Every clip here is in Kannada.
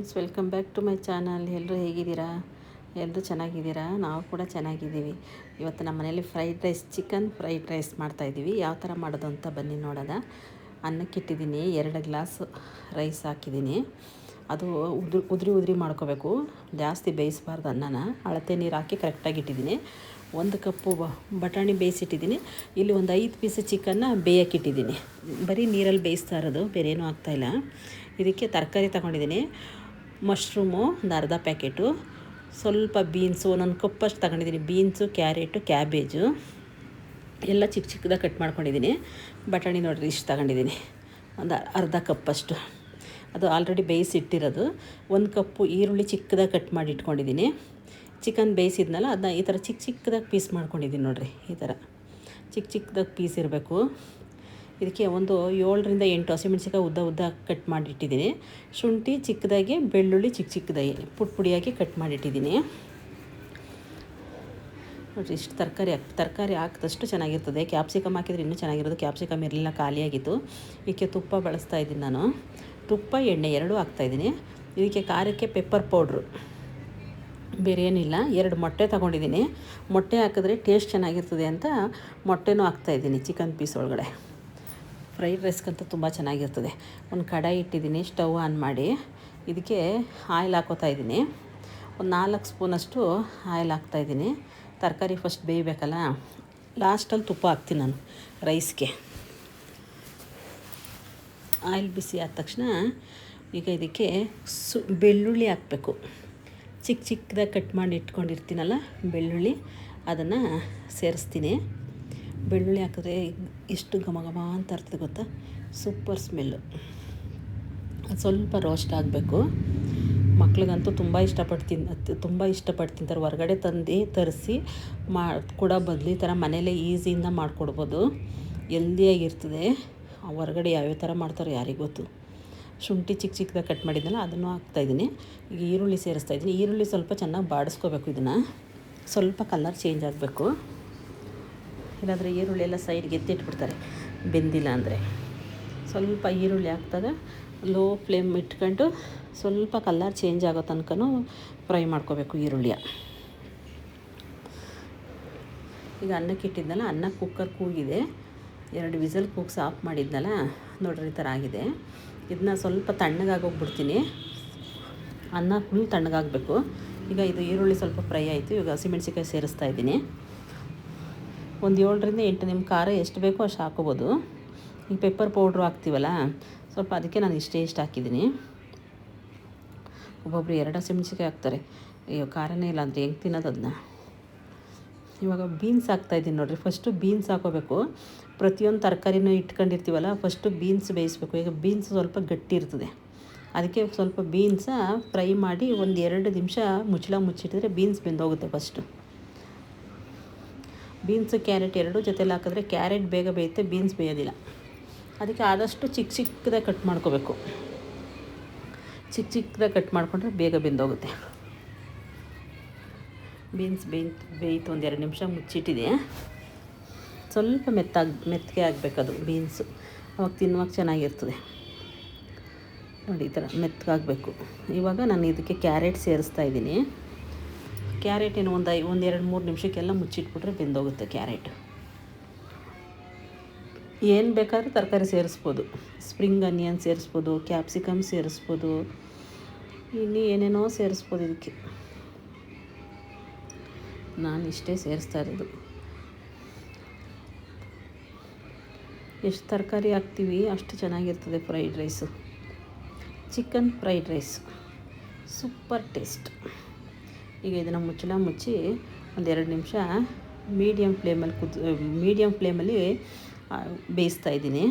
Friends welcome back to my channel ಎಲ್ಲರೂ ಹೇಗಿದ್ದೀರಾ? ಎಲ್ಲರೂ ಚೆನ್ನಾಗಿದ್ದೀರಾ? ನಾವು ಕೂಡ ಚೆನ್ನಾಗಿದ್ದೀವಿ. ಇವತ್ತು ನಮ್ಮ ಮನೇಲಿ fried rice chicken fried rice ಮಾಡ್ತಾಯಿದ್ದೀವಿ ಯಾವ ಥರ ಮಾಡೋದು ಅಂತ ಬನ್ನಿ ನೋಡೋಣ. ಅನ್ನಕ್ಕಿಟ್ಟಿದ್ದೀನಿ ಎರಡು ಗ್ಲಾಸ್ ರೈಸ್ ಹಾಕಿದ್ದೀನಿ. ಅದು ಉದ್ರಿ ಉದ್ರಿ, ಉದುರಿ ಮಾಡ್ಕೋಬೇಕು. ಜಾಸ್ತಿ ಬೇಯಿಸಬಾರ್ದು ಅನ್ನನ. ಅಳತೆ ನೀರು ಹಾಕಿ ಕರೆಕ್ಟಾಗಿ ಇಟ್ಟಿದ್ದೀನಿ. ಒಂದು ಕಪ್ಪು ಬಟಾಣಿ ಬೇಯಿಸಿಟ್ಟಿದ್ದೀನಿ ಇಲ್ಲಿ ಒಂದು ಐದು ಪೀಸ್ ಚಿಕನ್ನ ಬೇಯಕ್ಕಿಟ್ಟಿದ್ದೀನಿ ಬರೀ ನೀರಲ್ಲಿ ಬೇಯಿಸ್ತಾ ಇರೋದು ಬೇರೆ ಏನೂ ಆಗ್ತಾಯಿಲ್ಲ ಇದಕ್ಕೆ ತರಕಾರಿ ತಗೊಂಡಿದ್ದೀನಿ. ಮಶ್ರೂಮು ಒಂದು ಅರ್ಧ ಪ್ಯಾಕೆಟು. ಸ್ವಲ್ಪ ಬೀನ್ಸು, ಒಂದೊಂದು ಕಪ್ಪಷ್ಟು ತಗೊಂಡಿದ್ದೀನಿ. Beans, carrot, cabbage. ಎಲ್ಲ ಚಿಕ್ಕ ಚಿಕ್ಕದಾಗಿ ಕಟ್ ಮಾಡ್ಕೊಂಡಿದ್ದೀನಿ. ಬಟಾಣಿ ನೋಡಿರಿ, ಇಷ್ಟು ತಗೊಂಡಿದ್ದೀನಿ. ಒಂದು ಅರ್ಧ ಕಪ್ಪಷ್ಟು ಅದು ಆಲ್ರೆಡಿ ಬೇಯಿಸಿಟ್ಟಿರೋದು. ಒಂದು ಕಪ್ಪು ಈರುಳ್ಳಿ ಚಿಕ್ಕದಾಗ ಕಟ್ ಮಾಡಿ ಇಟ್ಕೊಂಡಿದ್ದೀನಿ. ಚಿಕನ್ ಬೇಯಿಸಿದ್ನಲ್ಲ, ಅದನ್ನ ಈ ಥರ ಚಿಕ್ಕ ಚಿಕ್ಕದಾಗಿ ಪೀಸ್ ಮಾಡ್ಕೊಂಡಿದ್ದೀನಿ ನೋಡಿರಿ, ಈ ಥರ. ಚಿಕ್ಕ ಚಿಕ್ಕದಾಗಿ ಪೀಸ್ ಇರಬೇಕು. ಇದಕ್ಕೆ ಒಂದು ಏಳರಿಂದ ಎಂಟು ಹಸಿಮೆಣ್ಸಿಕಾಯಿ ಉದ್ದ ಉದ್ದ ಕಟ್ ಮಾಡಿಟ್ಟಿದ್ದೀನಿ. ಶುಂಠಿ ಚಿಕ್ಕದಾಗಿ, ಬೆಳ್ಳುಳ್ಳಿ ಚಿಕ್ಕ ಚಿಕ್ಕದಾಗಿ ಪುಡಿ ಪುಡಿಯಾಗಿ ಕಟ್ ಮಾಡಿಟ್ಟಿದ್ದೀನಿ. ನೋಡಿರಿ, ಇಷ್ಟು ತರಕಾರಿ ಹಾಕಿ, ತರಕಾರಿ ಹಾಕಿದಷ್ಟು ಚೆನ್ನಾಗಿರ್ತದೆ. ಕ್ಯಾಪ್ಸಿಕಮ್ ಹಾಕಿದರೆ ಇನ್ನೂ ಚೆನ್ನಾಗಿರೋದು. ಕ್ಯಾಪ್ಸಿಕಮ್ ಇರಲಿಲ್ಲ, ಖಾಲಿಯಾಗಿತ್ತು. ಇದಕ್ಕೆ ತುಪ್ಪ ಬಳಸ್ತಾ ಇದ್ದೀನಿ ನಾನು. ತುಪ್ಪ, ಎಣ್ಣೆ ಎರಡೂ ಹಾಕ್ತಾಯಿದ್ದೀನಿ ಇದಕ್ಕೆ ಖಾರಕ್ಕೆ ಪೆಪ್ಪರ್ ಪೌಡ್ರು ಬೇರೆ ಏನಿಲ್ಲ. ಎರಡು ಮೊಟ್ಟೆ ತೊಗೊಂಡಿದ್ದೀನಿ. ಮೊಟ್ಟೆ ಹಾಕಿದ್ರೆ ಟೇಸ್ಟ್ ಚೆನ್ನಾಗಿರ್ತದೆ ಅಂತ ಮೊಟ್ಟೆನೂ ಹಾಕ್ತಾಯಿದ್ದೀನಿ ಚಿಕನ್ ಪೀಸ್ ಒಳಗಡೆ. ಫ್ರೈಡ್ ರೈಸ್ಗಂತೂ ತುಂಬ ಚೆನ್ನಾಗಿರ್ತದೆ. ಒಂದು ಕಡಾಯಿ ಇಟ್ಟಿದ್ದೀನಿ, ಸ್ಟವ್ ಆನ್ ಮಾಡಿ. ಇದಕ್ಕೆ ಆಯಿಲ್ ಹಾಕೋತಾ ಇದ್ದೀನಿ. ಒಂದು ನಾಲ್ಕು ಸ್ಪೂನಷ್ಟು ಆಯಿಲ್ ಹಾಕ್ತಾಯಿದ್ದೀನಿ ತರಕಾರಿ ಫಸ್ಟ್ ಬೇಯಬೇಕಲ್ಲ? ಲಾಸ್ಟಲ್ಲಿ ತುಪ್ಪ ಹಾಕ್ತೀನಿ ನಾನು ರೈಸ್ಗೆ. ಆಯಿಲ್ ಬಿಸಿ ಆದ ತಕ್ಷಣ ಈಗ ಇದಕ್ಕೆ ಸು, ಬೆಳ್ಳುಳ್ಳಿ ಹಾಕಬೇಕು. ಚಿಕ್ಕ ಚಿಕ್ಕದಾಗಿ ಕಟ್ ಮಾಡಿ ಇಟ್ಕೊಂಡಿರ್ತೀನಲ್ಲ, ಬೆಳ್ಳುಳ್ಳಿ. ಅದನ್ನು ಸೇರಿಸ್ತೀನಿ. ಬೆಳ್ಳುಳ್ಳಿ ಹಾಕಿದ್ರೆ ಎಷ್ಟು ಘಮ ಘಮ ಅಂತ ಇರ್ತದೆ ಗೊತ್ತಾ? ಸೂಪರ್ ಸ್ಮೆಲ್ಲು ಅದು ಸ್ವಲ್ಪ ರೋಸ್ಟ್ ಆಗಬೇಕು. ಮಕ್ಳಿಗಂತೂ ತುಂಬ ಇಷ್ಟಪಟ್ಟು ತಿನ್ ತುಂಬ ಇಷ್ಟಪಟ್ಟು ತಿಂತಾರೆ ಹೊರಗಡೆ ತಂದು ತರಿಸಿ ಮಾ, ಕೂಡ ಬದಲಿ ಈ ಥರ ಮನೇಲೇ ಈಸಿಯಿಂದ ಮಾಡಿಕೊಡ್ಬೋದು. ಎಲ್ದಿಯಾಗಿರ್ತದೆ ಹೊರಗಡೆ ಯಾವ್ಯಾವ ಥರ ಮಾಡ್ತಾರೋ ಯಾರಿಗೆ ಗೊತ್ತು. ಶುಂಠಿ ಚಿಕ್ಕ ಚಿಕ್ಕದಾಗಿ ಕಟ್ ಮಾಡಿದ್ನಲ್ಲ, ಅದನ್ನು ಹಾಕ್ತಾಯಿದ್ದೀನಿ ಈಗ ಈರುಳ್ಳಿ ಸೇರಿಸ್ತಾ ಇದ್ದೀನಿ. ಈರುಳ್ಳಿ ಸ್ವಲ್ಪ ಚೆನ್ನಾಗಿ ಬಾಡಿಸ್ಕೋಬೇಕು ಇದನ್ನು. ಸ್ವಲ್ಪ ಕಲರ್ ಚೇಂಜ್ ಆಗಬೇಕು. ಇಲ್ಲಾಂದರೆ ಈರುಳ್ಳಿ ಎಲ್ಲ ಸೈಡ್ಗೆ ಎತ್ತಿಟ್ಬಿಡ್ತಾರೆ ಬೆಂದಿಲ್ಲ ಅಂದರೆ. ಸ್ವಲ್ಪ ಈರುಳ್ಳಿ ಹಾಕಿದಾಗ ಲೋ ಫ್ಲೇಮ್ ಇಟ್ಕೊಂಡು ಸ್ವಲ್ಪ ಕಲರ್ ಚೇಂಜ್ ಆಗೋ ತನಕನೂ ಫ್ರೈ ಮಾಡ್ಕೋಬೇಕು ಈರುಳ್ಳಿಯ. ಈಗ ಅನ್ನಕ್ಕೆ ಇಟ್ಟಿದ್ನಲ್ಲ, ಅನ್ನ ಕುಕ್ಕರ್ ಕೂಗಿದೆ. ಎರಡು ವಿಸಲ್ ಕೂಗ್ಸ್ ಆಫ್ ಮಾಡಿದ್ನಲ್ಲ, ನೋಡ್ರಿ ಈ ಥರ ಆಗಿದೆ. ಇದನ್ನ ಸ್ವಲ್ಪ ತಣ್ಣಗಾಗೋಗ್ಬಿಡ್ತೀನಿ. ಅನ್ನ ಫುಲ್ ತಣ್ಣಗಾಗಬೇಕು. ಈಗ ಇದು ಈರುಳ್ಳಿ ಸ್ವಲ್ಪ ಫ್ರೈ ಆಯಿತು. ಈಗ ಹಸಿಮೆಣ್ಸಿಕಾಯಿ ಸೇರಿಸ್ತಾ ಇದ್ದೀನಿ. ಒಂದು ಏಳರಿಂದ ಎಂಟು ನಿಮ್ಮ ಖಾರ ಎಷ್ಟು ಬೇಕೋ ಅಷ್ಟು ಹಾಕೋಬೋದು ಈ ಪೆಪ್ಪರ್ ಪೌಡ್ರು ಹಾಕ್ತೀವಲ್ಲ, ಸ್ವಲ್ಪ ಅದಕ್ಕೆ ನಾನು ಇಷ್ಟೇ ಇಷ್ಟು ಹಾಕಿದ್ದೀನಿ. ಒಬ್ಬೊಬ್ರು ಎರಡು ಹಸಿಮೆಣ್ಸಿಕಾಯಿ ಹಾಕ್ತಾರೆ. ಅಯ್ಯೋ, ಖಾರನೇ ಇಲ್ಲ ಅಂದರೆ ಹೆಂಗೆ ತಿನ್ನೋದು ಅದನ್ನ ಇವಾಗ ಬೀನ್ಸ್ ಹಾಕ್ತಾಯಿದ್ದೀನಿ ನೋಡಿರಿ. ಫಸ್ಟು ಬೀನ್ಸ್ ಹಾಕೋಬೇಕು ಪ್ರತಿಯೊಂದು ತರಕಾರಿನೂ ಇಟ್ಕೊಂಡಿರ್ತೀವಲ್ಲ ಫಸ್ಟು ಬೀನ್ಸ್ ಬೇಯಿಸ್ಬೇಕು. ಈಗ ಬೀನ್ಸ್ ಸ್ವಲ್ಪ ಗಟ್ಟಿ ಇರ್ತದೆ. ಅದಕ್ಕೆ ಸ್ವಲ್ಪ ಬೀನ್ಸ ಫ್ರೈ ಮಾಡಿ ಒಂದು ಎರಡು ನಿಮಿಷ ಮುಚ್ಚಳ ಮುಚ್ಚಿಟ್ಟಿದ್ರೆ ಬೀನ್ಸ್ ಬೆಂದೋಗುತ್ತೆ ಫಸ್ಟು ಬೀನ್ಸು ಕ್ಯಾರೆಟ್ ಎರಡೂ ಜೊತೆಲಿ ಹಾಕಿದ್ರೆ ಕ್ಯಾರೆಟ್ ಬೇಗ ಬೇಯುತ್ತೆ, ಬೀನ್ಸ್ ಬೇಯೋದಿಲ್ಲ. ಅದಕ್ಕೆ ಆದಷ್ಟು ಚಿಕ್ಕ ಚಿಕ್ಕದಾಗಿ ಕಟ್ ಮಾಡ್ಕೋಬೇಕು. ಚಿಕ್ಕ ಚಿಕ್ಕದಾಗಿ ಕಟ್ ಮಾಡಿಕೊಂಡ್ರೆ ಬೇಗ ಬೆಂದೋಗುತ್ತೆ. ಬೀನ್ಸ್ ಬೇಯ್ತು ಬೇಯಿತು ಒಂದು ಎರಡು ನಿಮಿಷ ಮುಚ್ಚಿಟ್ಟಿದೆ. ಸ್ವಲ್ಪ ಮೆತ್ತಾಗಿ, ಮೆತ್ತಗೆ ಆಗಬೇಕದು ಬೀನ್ಸು. ಅವಾಗ ತಿನ್ನುವಾಗ ಚೆನ್ನಾಗಿರ್ತದೆ. ನೋಡಿ ಈ ಥರ ಮೆತ್ತಗಾಗಬೇಕು. ಇವಾಗ ನಾನು ಇದಕ್ಕೆ ಕ್ಯಾರೆಟ್ ಸೇರಿಸ್ತಾ ಇದ್ದೀನಿ. ಕ್ಯಾರೆಟ್ ಏನು ಒಂದು ಐ, ಒಂದು ಎರಡು ಮೂರು ನಿಮಿಷಕ್ಕೆಲ್ಲ ಮುಚ್ಚಿಟ್ಬಿಟ್ರೆ ಬೆಂದೋಗುತ್ತೆ ಕ್ಯಾರೆಟ್. ಏನು ಬೇಕಾದ್ರೂ ತರಕಾರಿ ಸೇರಿಸ್ಬೋದು. ಸ್ಪ್ರಿಂಗ್ ಅನಿಯನ್ ಸೇರಿಸ್ಬೋದು ಕ್ಯಾಪ್ಸಿಕಮ್ ಸೇರಿಸ್ಬೋದು, ಇನ್ನು ಏನೇನೋ ಸೇರಿಸ್ಬೋದು ಇದಕ್ಕೆ. ನಾನು ಇಷ್ಟೇ ಸೇರಿಸ್ತಾ ಇರೋದು. ಎಷ್ಟು ತರಕಾರಿ ಹಾಕ್ತೀವಿ ಅಷ್ಟು ಚೆನ್ನಾಗಿರ್ತದೆ fried rice. Chicken fried rice. Super taste. ಈಗ ಇದನ್ನು ಮುಚ್ಚಳ ಮುಚ್ಚಿ ಒಂದೆರಡು ನಿಮಿಷ ಮೀಡಿಯಮ್ ಫ್ಲೇಮಲ್ಲಿ ಕುದ್ ಮೀಡಿಯಮ್ ಫ್ಲೇಮಲ್ಲಿ ಬೇಯಿಸ್ತಾ ಇದ್ದೀನಿ.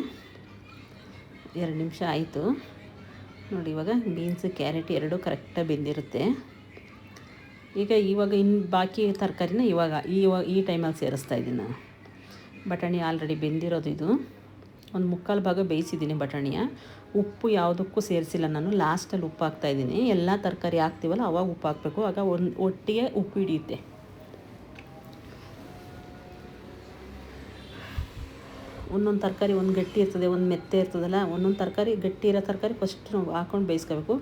ಎರಡು ನಿಮಿಷ ಆಯಿತು. ನೋಡಿ, ಇವಾಗ ಬೀನ್ಸ್ ಕ್ಯಾರೆಟ್ ಎರಡೂ ಕರೆಕ್ಟಾಗಿ ಬೆಂದಿರುತ್ತೆ. ಈಗ ಇವಾಗ ಇನ್ನು ಬಾಕಿ ತರಕಾರಿನ ಇವಾಗ ಇವಾಗ ಈ ಟೈಮಲ್ಲಿ ಸೇರಿಸ್ತಾ ಇದ್ದೀನಿ ಬಟಾಣಿ ಆಲ್ರೆಡಿ ಬೆಂದಿರೋದು ಇದು. ಒಂದು ಮುಕ್ಕಾಲು ಭಾಗ ಬೇಯಿಸಿದ್ದೀನಿ ಬಟಾಣಿಯ. ಉಪ್ಪು ಯಾವುದಕ್ಕೂ ಸೇರಿಸಿಲ್ಲ ನಾನು. ಲಾಸ್ಟಲ್ಲಿ ಉಪ್ಪು ಹಾಕ್ತಾಯಿದ್ದೀನಿ ಎಲ್ಲ ತರಕಾರಿ ಹಾಕ್ತೀವಲ್ಲ, ಅವಾಗ ಉಪ್ಪು ಹಾಕಬೇಕು ಆಗ ಒಂದು ಒಟ್ಟಿಗೆ ಉಪ್ಪು ಹಿಡಿಯುತ್ತೆ. ಒಂದೊಂದು ತರಕಾರಿ ಒಂದು ಗಟ್ಟಿ ಇರ್ತದೆ, ಒಂದು ಮೆತ್ತೆ ಇರ್ತದಲ್ಲ, ಒಂದೊಂದು ತರಕಾರಿ ಗಟ್ಟಿ ಇರೋ ತರಕಾರಿ ಫಸ್ಟ್ ನಾವು ಹಾಕೊಂಡು ಬೇಯಿಸ್ಕೋಬೇಕು.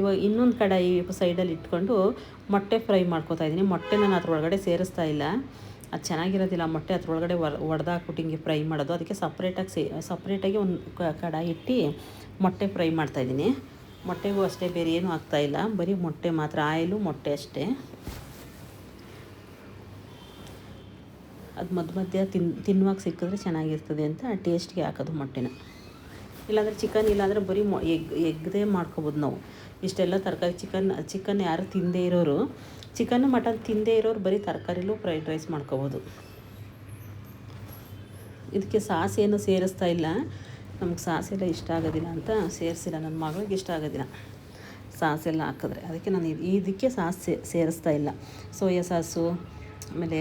ಇವಾಗ ಇನ್ನೊಂದು ಕಡಾಯಿ ಸೈಡಲ್ಲಿ ಇಟ್ಕೊಂಡು ಮೊಟ್ಟೆ ಫ್ರೈ ಮಾಡ್ಕೊತಾ ಇದ್ದೀನಿ. ಮೊಟ್ಟೆ ನಾನು ಅದ್ರೊಳಗಡೆ ಸೇರಿಸ್ತಾ ಇಲ್ಲ. ಅದು ಚೆನ್ನಾಗಿರೋದಿಲ್ಲ ಮೊಟ್ಟೆ ಅದ್ರೊಳಗಡೆ ಒಳಗಡೆ ಹಿಂಗೆ ಫ್ರೈ ಮಾಡೋದು. ಅದಕ್ಕೆ ಸಪ್ರೇಟಾಗಿ ಸೇ, ಸಪ್ರೇಟಾಗಿ ಒಂದು ಕಡಾಯಿ ಇಟ್ಟು ಮೊಟ್ಟೆ ಫ್ರೈ ಮಾಡ್ತಾಯಿದ್ದೀನಿ. ಮೊಟ್ಟೆಗೂ ಅಷ್ಟೇ, ಬೇರೆ ಏನೂ ಆಗ್ತಾಯಿಲ್ಲ ಬರೀ ಮೊಟ್ಟೆ ಮಾತ್ರ, ಆಯಿಲು, ಮೊಟ್ಟೆ ಅಷ್ಟೇ. ಅದು ಮಧ್ಯ ಮಧ್ಯ ತಿನ್, ತಿನ್ನುವಾಗ ಸಿಕ್ಕಿದ್ರೆ ಚೆನ್ನಾಗಿರ್ತದೆ ಅಂತ ಟೇಸ್ಟ್ಗೆ ಹಾಕೋದು ಮೊಟ್ಟೆನ. ಇಲ್ಲಾಂದರೆ ಚಿಕನ್, ಇಲ್ಲಾಂದರೆ ಬರೀ ಮೊ, ಎಗ್ ಎಗ್ದೇ ಮಾಡ್ಕೊಬೋದು ನಾವು. ಇಷ್ಟೆಲ್ಲ ತರಕಾರಿ ಚಿಕನ್ ಚಿಕನ್ ಯಾರು ತಿಂದೇ ಇರೋರು ಚಿಕನ್ನು ಮಟನ್ ತಿಂದೇ ಇರೋರು ಬರೀ ತರಕಾರಿಲೂ ಫ್ರೈಡ್ ರೈಸ್ ಮಾಡ್ಕೋಬೋದು. ಇದಕ್ಕೆ ಸಾಸ್ ಏನು ಸೇರಿಸ್ತಾ ಇಲ್ಲ. ನಮ್ಗೆ ಸಾಸೆಲ್ಲ ಇಷ್ಟ ಆಗೋದಿಲ್ಲ ಅಂತ ಸೇರಿಸಿಲ್ಲ. ನನ್ನ ಮಗಳಿಗೆ ಇಷ್ಟ ಆಗೋದಿಲ್ಲ ಸಾಸೆಲ್ಲ ಹಾಕಿದ್ರೆ. ಅದಕ್ಕೆ ನಾನು ಇದು ಇದಕ್ಕೆ ಸಾಸ್ ಸೇರಿಸ್ತಾ ಇಲ್ಲ. ಸೋಯಾ ಸಾಸು, ಆಮೇಲೆ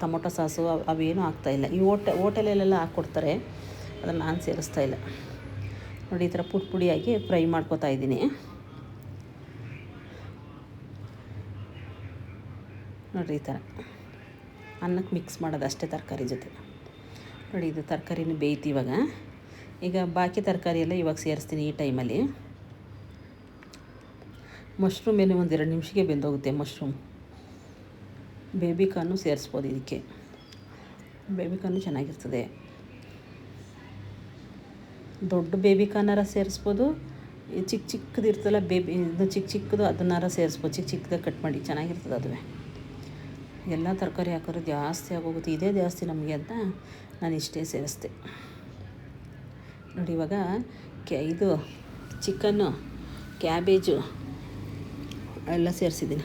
ಟೊಮೊಟೊ ಸಾಸು ಅವು ಅವೇನೂ ಹಾಕ್ತಾಯಿಲ್ಲ ಈ ಓಟೆ ಓಟೆಲಲ್ಲೆಲ್ಲ ಹಾಕ್ಕೊಡ್ತಾರೆ ಅದನ್ನು ನಾನು ಸೇರಿಸ್ತಾ ಇಲ್ಲ. ನೋಡಿ, ಈ ಥರ ಪುಡಿ ಪುಡಿಯಾಗಿ ಫ್ರೈ ಮಾಡ್ಕೊತಾ ಇದ್ದೀನಿ. ನೋಡಿರಿ ಈ ಥರ. ಅನ್ನಕ್ಕೆ ಮಿಕ್ಸ್ ಮಾಡೋದು ಅಷ್ಟೇ ತರಕಾರಿ ಜೊತೆ. ನೋಡಿ ಇದು ತರಕಾರಿನೂ ಬೇಯ್ತು ಇವಾಗ. ಈಗ ಬಾಕಿ ತರಕಾರಿ ಎಲ್ಲ ಇವಾಗ ಸೇರಿಸ್ತೀನಿ ಈ ಟೈಮಲ್ಲಿ. ಮಶ್ರೂಮ್ ಏನು ಒಂದು ಎರಡು ನಿಮಿಷಕ್ಕೆ ಬೆಂದೋಗುತ್ತೆ ಮಶ್ರೂಮ್. ಬೇಬಿ ಕಾರ್ನು ಸೇರಿಸ್ಬೋದು ಇದಕ್ಕೆ. ಬೇಬಿ ಕಾರ್ನು ಚೆನ್ನಾಗಿರ್ತದೆ. ದೊಡ್ಡ ಬೇಬಿಕಾರ್ನಾರ ಸೇರಿಸ್ಬೋದು. ಈ ಚಿಕ್ಕ ಚಿಕ್ಕದಿರ್ತಲ್ಲ ಬೇಬಿ, ಇದು ಚಿಕ್ಕ ಚಿಕ್ಕದು ಅದನ್ನಾರ ಸೇರಿಸ್ಬೋದು. ಚಿಕ್ಕ ಚಿಕ್ಕದಾಗ ಕಟ್ ಮಾಡಿ ಚೆನ್ನಾಗಿರ್ತದೆ ಅದುವೇ. ಎಲ್ಲ ತರಕಾರಿ ಹಾಕಿದ್ರೆ ಜಾಸ್ತಿ ಆಗೋಗುತ್ತೆ. ಇದೇ ಜಾಸ್ತಿ ನಮಗೆ ಅಂತ ನಾನು ಇಷ್ಟೇ ಸೇರಿಸ್ದೆ ನೋಡಿ ಇವಾಗ ಕ್ಯಾ ಇದು ಚಿಕನ್ನು, ಕ್ಯಾಬೇಜು ಎಲ್ಲ ಸೇರಿಸಿದ್ದೀನಿ.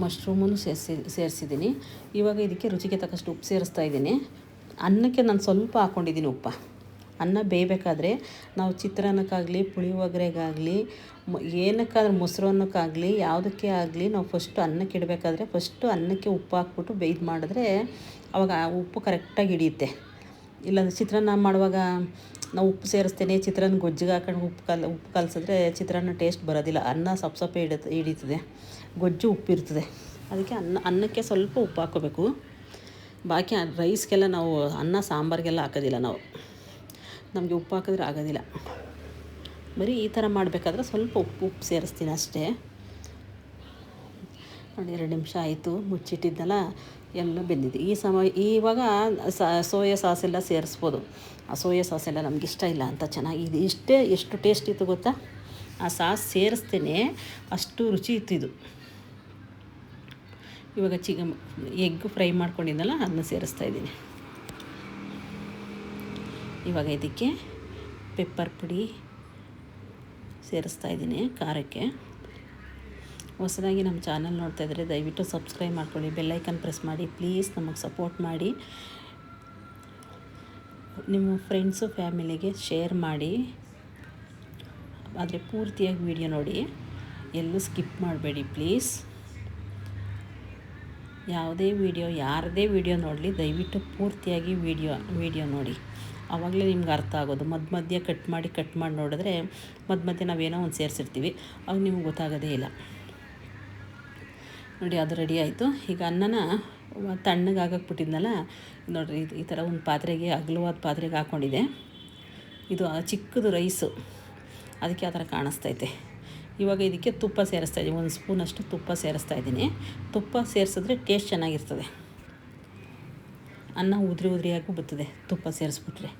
ಮಶ್ರೂಮನ್ನು ಸೇರಿಸಿ, ಸೇರಿಸಿದ್ದೀನಿ. ಇವಾಗ ಇದಕ್ಕೆ ರುಚಿಗೆ ತಕ್ಕಷ್ಟು ಉಪ್ಪು ಸೇರಿಸ್ತಾ ಇದ್ದೀನಿ. ಅನ್ನಕ್ಕೆ ನಾನು ಸ್ವಲ್ಪ ಹಾಕ್ಕೊಂಡಿದ್ದೀನಿ ಉಪ್ಪ. ಅನ್ನ ಬೇಯಬೇಕಾದ್ರೆ ನಾವು ಚಿತ್ರಾನ್ನಕ್ಕಾಗಲಿ, ಪುಳಿಯೋಗರೆಗಾಗಲಿ, ಮ, ಏನಕ್ಕಾದ್ರೂ ಮೊಸರನ್ನಕ್ಕಾಗಲಿ, ಯಾವುದಕ್ಕೆ ಆಗಲಿ ನಾವು ಫಸ್ಟು ಅನ್ನಕ್ಕೆ ಇಡಬೇಕಾದ್ರೆ ಫಸ್ಟು ಅನ್ನಕ್ಕೆ ಉಪ್ಪು ಹಾಕ್ಬಿಟ್ಟು ಬೇಯ್ದು ಮಾಡಿದ್ರೆ ಅವಾಗ ಆ ಉಪ್ಪು ಕರೆಕ್ಟಾಗಿ ಹಿಡಿಯುತ್ತೆ. ಇಲ್ಲಾಂದರೆ ಚಿತ್ರಾನ್ನ ಮಾಡುವಾಗ ನಾವು ಉಪ್ಪು ಸೇರಿಸ್ತೇನೆ, ಚಿತ್ರಾನ್ನ ಗೊಜ್ಜಿಗೆ ಹಾಕೊಂಡು ಉಪ್ಪು ಕಲ್, ಉಪ್ಪು ಕಲಸಿದ್ರೆ ಚಿತ್ರಾನ್ನ ಟೇಸ್ಟ್ ಬರೋದಿಲ್ಲ. ಅನ್ನ ಸಪ್ ಸಪ್ಪೆ ಹಿಡಿತ, ಹಿಡಿತದೆ. ಗೊಜ್ಜು ಉಪ್ಪಿರ್ತದೆ ಅದಕ್ಕೆ ಅನ್ನ, ಅನ್ನಕ್ಕೆ ಸ್ವಲ್ಪ ಉಪ್ಪು ಹಾಕೋಬೇಕು ಬಾಕಿ ರೈಸ್ಗೆಲ್ಲ ನಾವು ಅನ್ನ ಸಾಂಬಾರಿಗೆಲ್ಲ ಹಾಕೋದಿಲ್ಲ ನಾವು. ನಮಗೆ ಉಪ್ಪು ಹಾಕಿದ್ರೆ ಆಗೋದಿಲ್ಲ. ಬರೀ ಈ ಥರ ಮಾಡಬೇಕಾದ್ರೆ ಸ್ವಲ್ಪ ಉಪ್ಪು ಉಪ್ಪು ಸೇರಿಸ್ತೀನಿ ಅಷ್ಟೇ. ನೋಡಿ ಎರಡು ನಿಮಿಷ ಆಯಿತು, ಮುಚ್ಚಿಟ್ಟಿದ್ದಲ್ಲ, ಎಲ್ಲ ಬೆಂದಿದೆ. ಈ ಸಮಯ ಇವಾಗ ಸೋಯಾ ಸಾಸ್ ಎಲ್ಲ ಸೇರಿಸ್ಬೋದು. ಆ ಸೋಯಾ ಸಾಸ್ ಎಲ್ಲ ನಮ್ಗೆ ಇಷ್ಟ ಇಲ್ಲ ಅಂತ ಚೆನ್ನಾಗಿದೆ ಇಷ್ಟೇ ಎಷ್ಟು ಟೇಸ್ಟ್ ಇತ್ತು ಗೊತ್ತಾ? ಆ ಸಾಸ್ ಸೇರಿಸ್ತೇನೆ, ಅಷ್ಟು ರುಚಿ ಇತ್ತು ಇದು. ಇವಾಗ ಚಿಕನ್, ಎಗ್ ಫ್ರೈ ಮಾಡ್ಕೊಂಡಿದ್ದಲ್ಲ, ಅದನ್ನ ಸೇರಿಸ್ತಾ ಇದ್ದೀನಿ. ಇವಾಗ ಇದಕ್ಕೆ ಪೆಪ್ಪರ್ ಪುಡಿ ಸೇರಿಸ್ತಾ ಇದ್ದೀನಿ ಖಾರಕ್ಕೆ. ಹೊಸದಾಗಿ ನಮ್ಮ ಚಾನಲ್ ನೋಡ್ತಾ ಇದ್ದರೆ ದಯವಿಟ್ಟು ಸಬ್ಸ್ಕ್ರೈಬ್ ಮಾಡ್ಕೊಳ್ಳಿ ಬೆಲ್ಲೈಕನ್ ಪ್ರೆಸ್ ಮಾಡಿ ಪ್ಲೀಸ್ ನಮಗೆ ಸಪೋರ್ಟ್ ಮಾಡಿ. ನಿಮ್ಮ ಫ್ರೆಂಡ್ಸು ಫ್ಯಾಮಿಲಿಗೆ ಶೇರ್ ಮಾಡಿ. ಆದರೆ ಪೂರ್ತಿಯಾಗಿ ವಿಡಿಯೋ ನೋಡಿ, ಎಲ್ಲೂ ಸ್ಕಿಪ್ ಮಾಡಬೇಡಿ ಪ್ಲೀಸ್ ಯಾವುದೇ ವಿಡಿಯೋ ಯಾರದೇ ವಿಡಿಯೋ ನೋಡಲಿ, ದಯವಿಟ್ಟು ಪೂರ್ತಿಯಾಗಿ ವಿಡಿಯೋ ವಿಡಿಯೋ ನೋಡಿ. ಆವಾಗಲೇ ನಿಮ್ಗೆ ಅರ್ಥ ಆಗೋದು. ಮಧ್ಯ ಮಧ್ಯ ಕಟ್ ಮಾಡಿ ಕಟ್ ಮಾಡಿ ನೋಡಿದ್ರೆ ಮಧ್ಯ ಮಧ್ಯೆ ನಾವೇನೋ ಒಂದು ಸೇರಿಸಿರ್ತೀವಿ. ಅವಾಗ ನಿಮ್ಗೆ ಗೊತ್ತಾಗೋದೇ ಇಲ್ಲ. ನೋಡಿ, ಅದು ರೆಡಿ ಆಯಿತು. ಈಗ ಅನ್ನನ ತಣ್ಣಗೆ ಹಾಕಕ್ಬಿಟ್ಟಿದ್ನಲ್ಲ ನೋಡಿರಿ ಇದು ಈ ಥರ ಒಂದು ಪಾತ್ರೆಗೆ, ಅಗಲವಾದ ಪಾತ್ರೆಗೆ ಹಾಕ್ಕೊಂಡಿದೆ ಇದು ಚಿಕ್ಕದು ರೈಸು ಅದಕ್ಕೆ ಆ ಥರ ಕಾಣಿಸ್ತೈತೆ. ಇವಾಗ ಇದಕ್ಕೆ ತುಪ್ಪ ಸೇರಿಸ್ತಾ ಇದ್ದೀನಿ ಒಂದು ಸ್ಪೂನಷ್ಟು ತುಪ್ಪ ಸೇರಿಸ್ತಾ ಇದ್ದೀನಿ ತುಪ್ಪ ಸೇರಿಸಿದ್ರೆ ಟೇಸ್ಟ್ ಚೆನ್ನಾಗಿರ್ತದೆ. ಅನ್ನ ಉದುರಿ ಉದುರಿಯಾಗೂ ಬರ್ತದೆ, ತುಪ್ಪ ಸೇರಿಸ್ಬಿಟ್ರೆ.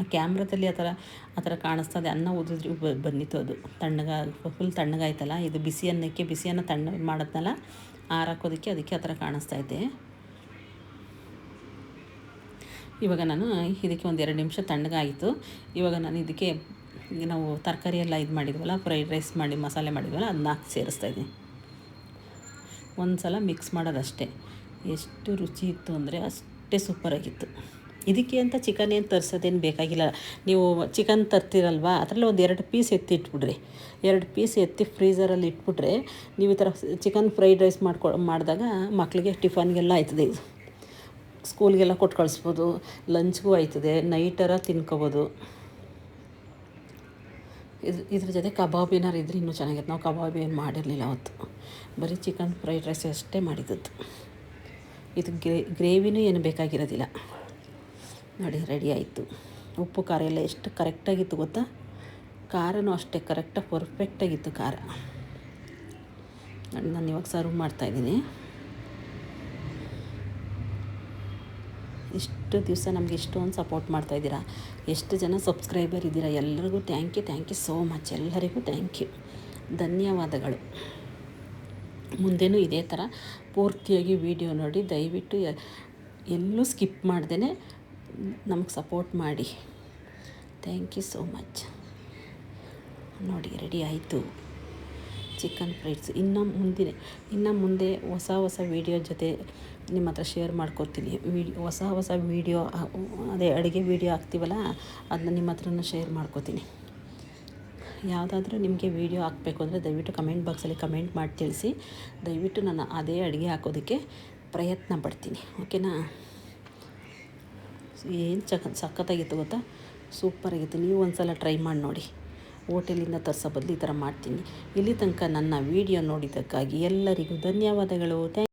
ಆ ಕ್ಯಾಮ್ರಾದಲ್ಲಿ ಆ ಥರ ಆ ಥರ ಕಾಣಿಸ್ತದೆ ಅನ್ನ ಉದ್ರಿ ಬಂದಿತ್ತು ಅದು. ತಣ್ಣಗ, ಫುಲ್ ತಣ್ಣಗಾಯ್ತಲ್ಲ, ಇದು ಬಿಸಿ ಅನ್ನಕ್ಕೆ, ಬಿಸಿ ಅನ್ನ ತಣ್ಣ ಮಾಡಿದ್ನಲ್ಲ, ಆರಾಕೋದಕ್ಕೆ ಅದಕ್ಕೆ ಆ ಥರ ಕಾಣಿಸ್ತಾ ಇದೆ. ಇವಾಗ ನಾನು ಇದಕ್ಕೆ ಒಂದು ಎರಡು ನಿಮಿಷ ತಣ್ಣಗಾಯಿತು. ಇವಾಗ ನಾನು ಇದಕ್ಕೆ ನಾವು ತರಕಾರಿ ಎಲ್ಲ ಇದು ಮಾಡಿದ್ವಲ್ಲ, ಫ್ರೈಡ್ ರೈಸ್ ಮಾಡಿ, ಮಸಾಲೆ ಮಾಡಿದ್ವಲ್ಲ ಅದನ್ನ ಹಾಕಿ ಸೇರಿಸ್ತಾ ಇದ್ದೀನಿ. ಒಂದು ಸಲ ಮಿಕ್ಸ್ ಮಾಡೋದಷ್ಟೇ. ಎಷ್ಟು ರುಚಿ ಇತ್ತು ಅಂದರೆ ಅಷ್ಟೇ ಸೂಪರಾಗಿತ್ತು ಇದಕ್ಕೆ ಅಂತ ಚಿಕನ್ ಏನು ತರಿಸೋದೇನು ಬೇಕಾಗಿಲ್ಲ. ನೀವು ಚಿಕನ್ ತರ್ತೀರಲ್ವ? ಅದರಲ್ಲಿ ಒಂದು ಎರಡು ಪೀಸ್ ಎತ್ತಿ ಇಟ್ಬಿಡ್ರಿ. ಎರಡು ಪೀಸ್ ಎತ್ತಿ ಫ್ರೀಝರಲ್ಲಿ ಇಟ್ಬಿಟ್ರೆ ನೀವು ಈ ಥರ ಚಿಕನ್ ಫ್ರೈಡ್ ರೈಸ್ ಮಾಡ್ಕೊ, ಮಾಡಿದಾಗ ಮಕ್ಕಳಿಗೆ ಟಿಫನ್ಗೆಲ್ಲ ಆಯ್ತದೆ ಇದು. ಸ್ಕೂಲ್ಗೆಲ್ಲ ಕೊಟ್ಟು ಕಳಿಸ್ಬೋದು. ಲಂಚ್ಗೂ ಆಯ್ತದೆ. ನೈಟರ ತಿನ್ಕೋಬೋದು. ಇದ್ರ ಇದ್ರ ಜೊತೆ ಕಬಾಬ್ ಏನಾರು ಇದ್ರೆ ಇನ್ನೂ ಚೆನ್ನಾಗಿತ್ತು. ನಾವು ಕಬಾಬ್ ಏನು ಮಾಡಿರಲಿಲ್ಲ ಅವತ್ತು. ಬರೀ ಚಿಕನ್ ಫ್ರೈಡ್ ರೈಸ್ ಅಷ್ಟೇ ಮಾಡಿದ್ದದ್ದು. ಇದು ಗ್ರೇ, ಗ್ರೇವಿನೂ ಏನು ಬೇಕಾಗಿರೋದಿಲ್ಲ. ನೋಡಿ ರೆಡಿ ಆಯಿತು. ಉಪ್ಪು, ಖಾರ ಎಲ್ಲ ಎಷ್ಟು ಕರೆಕ್ಟಾಗಿತ್ತು ಗೊತ್ತಾ? ಖಾರನೂ ಅಷ್ಟೇ ಕರೆಕ್ಟಾಗಿ ಪರ್ಫೆಕ್ಟಾಗಿತ್ತು ಖಾರ. ನಾನು ಇವಾಗ ಸರ್ವ್ ಮಾಡ್ತಾಯಿದ್ದೀನಿ ಇಷ್ಟು ದಿವಸ ನಮಗೆ ಇಷ್ಟೊಂದು ಸಪೋರ್ಟ್ ಮಾಡ್ತಾಯಿದ್ದೀರಾ ಎಷ್ಟು ಜನ ಸಬ್ಸ್ಕ್ರೈಬರ್ ಇದ್ದೀರಾ? ಎಲ್ಲರಿಗೂ thank you thank you so much ಎಲ್ಲರಿಗೂ ಥ್ಯಾಂಕ್ ಯು ಧನ್ಯವಾದಗಳು. ಮುಂದೆನೂ ಇದೇ ಥರ ಪೂರ್ತಿಯಾಗಿ ವಿಡಿಯೋ ನೋಡಿ ದಯವಿಟ್ಟು ಎಲ್ಲೂ ಸ್ಕಿಪ್ ಮಾಡ್ದೇ ನಮಗೆ ಸಪೋರ್ಟ್ ಮಾಡಿ. ಥ್ಯಾಂಕ್ ಯು ಸೋ ಮಚ್ ನೋಡಿ ರೆಡಿ ಆಯಿತು. ಚಿಕನ್ ಫ್ರೈಡ್ಸ್ ಇನ್ನು ಮುಂದಿನ, ಇನ್ನು ಮುಂದೆ ಹೊಸ ಹೊಸ ವೀಡಿಯೋ ಜೊತೆ ನಿಮ್ಮ ಹತ್ರ ಶೇರ್ ಮಾಡ್ಕೊತೀನಿ. ವಿಡಿ, ಹೊಸ ಹೊಸ ವೀಡಿಯೋ ಅದೇ ಅಡುಗೆ ವೀಡಿಯೋ ಹಾಕ್ತೀವಲ್ಲ, ಅದನ್ನ ನಿಮ್ಮ ಹತ್ರನೂ ಶೇರ್ ಮಾಡ್ಕೊತೀನಿ. ಯಾವುದಾದ್ರೂ ನಿಮಗೆ ವೀಡಿಯೋ ಹಾಕಬೇಕು ಅಂದರೆ ದಯವಿಟ್ಟು ಕಮೆಂಟ್ ಬಾಕ್ಸಲ್ಲಿ ಕಮೆಂಟ್ ಮಾಡಿ ತಿಳಿಸಿ. ದಯವಿಟ್ಟು ನಾನು ಅದೇ ಅಡುಗೆ ಹಾಕೋದಕ್ಕೆ ಪ್ರಯತ್ನ ಪಡ್ತೀನಿ. ಓಕೆನಾ? ಏನು ಚಕ, ಸಖತ್ತಾಗಿತ್ತು ಗೊತ್ತಾ? ಸೂಪರಾಗಿತ್ತು ನೀವು ಒಂದು ಸಲ ಟ್ರೈ ಮಾಡಿ ನೋಡಿ. ಹೋಟೆಲಿಂದ ತರಿಸೋ ಬದಲು ಈ ಥರ ಮಾಡ್ತೀನಿ. ಇಲ್ಲಿ ತನಕ ನನ್ನ ವೀಡಿಯೋ ನೋಡಿದ್ದಕ್ಕಾಗಿ ಎಲ್ಲರಿಗೂ ಧನ್ಯವಾದಗಳು. ಥ್ಯಾಂಕ್